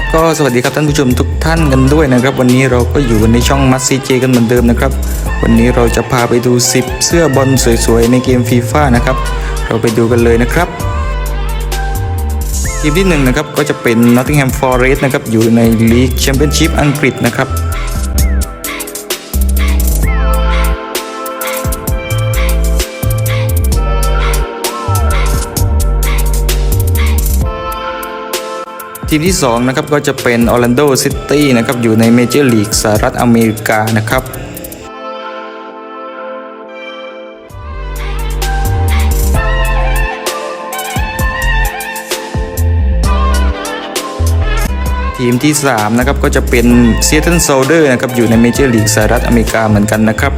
ครับก็สวัสดีครับท่านผู้ชมทุกท่านกันด้วยนะครับ วันนี้เราก็อยู่กันในช่องมัสซีเจกันเหมือนเดิมนะครับ วันนี้เราจะพาไปดู 10 เสื้อบอลสวยๆ ในเกมฟีฟ่านะครับ เราไปดูกันเลยนะครับทีมที่หนึ่งนะครับก็จะเป็น Nottingham Forest นะครับอยู่ในลีกแชมเปี้ยนชิพอังกฤษนะครับ ทีมที่2นะครับก็จะเป็น Orlando City นะครับอยู่ในเมเจอร์ลีกสหรัฐอเมริกานะครับทีมที่3นะครับก็จะเป็น Seattle Soldier นะครับอยู่ในเมเจอร์ลีกสหรัฐอเมริกาเหมือนกันนะครับ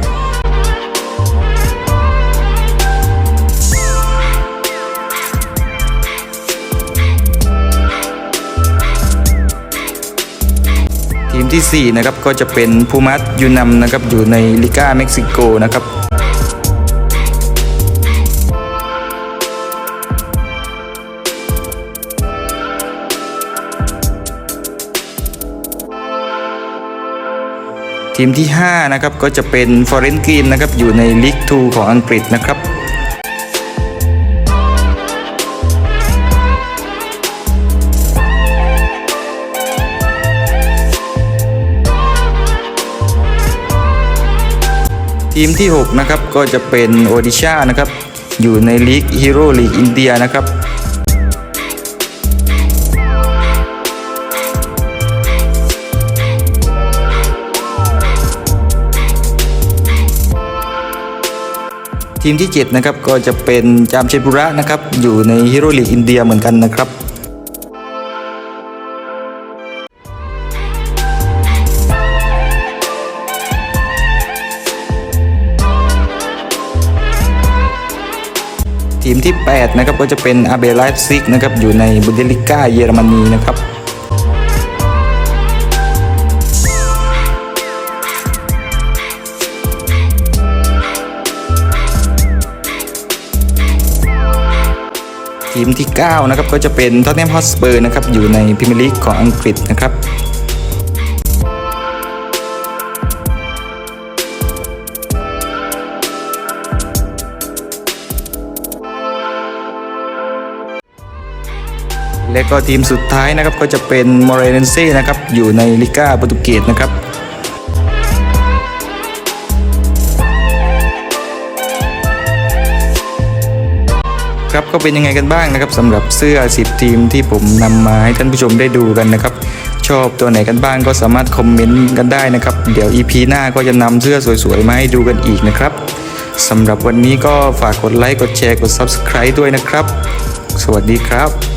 ทีมทีสี่ 4 นะครับ ก็จะเป็นพูมัสยูนัมนะครับ อยู่ในลิก้าเม็กซิโกนะครับทีมที่ 5 นะครับ ก็จะเป็นฟอร์เรนกรีนนะครับ อยู่ในลีก 2 ของอังกฤษนะครับ ทีมที่ 6 นะครับ ก็จะเป็นโอดิชานะครับ อยู่ในลีกฮีโร่ลีกอินเดียนะครับทีมที่ 7 นะครับ ก็จะเป็นจามเชปุระนะครับ อยู่ในฮีโร่ลีกอินเดียเหมือนกันนะครับ ทีมที่ 8 นะครับก็จะเป็นอาเบไลฟ์ซิกนะครับอยู่ในบุนเดลิก้าเยอรมนีนะครับทีมที่ 9 นะครับก็จะเป็นท็อตแนมฮอสเปอร์นะครับอยู่ในพรีเมียร์ลีกของอังกฤษนะครับ และก็ทีมสุดท้ายนะครับก็จะเป็นมอร์เรนเซ่นะครับอยู่ในลิก้าโปรตุเกสนะครับครับก็เป็นยังไงกันบ้างนะครับสำหรับเสื้อ 10 ทีมที่ผมนำมาให้ท่านผู้ชมได้ดูกันนะครับ ชอบตัวไหนกันบ้างก็สามารถคอมเมนต์กันได้นะครับ เดี๋ยว EP หน้าก็จะนำเสื้อสวยๆ มาให้ดูกันอีกนะครับสำหรับวันนี้ก็ฝากกดไลค์กดแชร์กด Subscribe ด้วยนะครับ สวัสดีครับ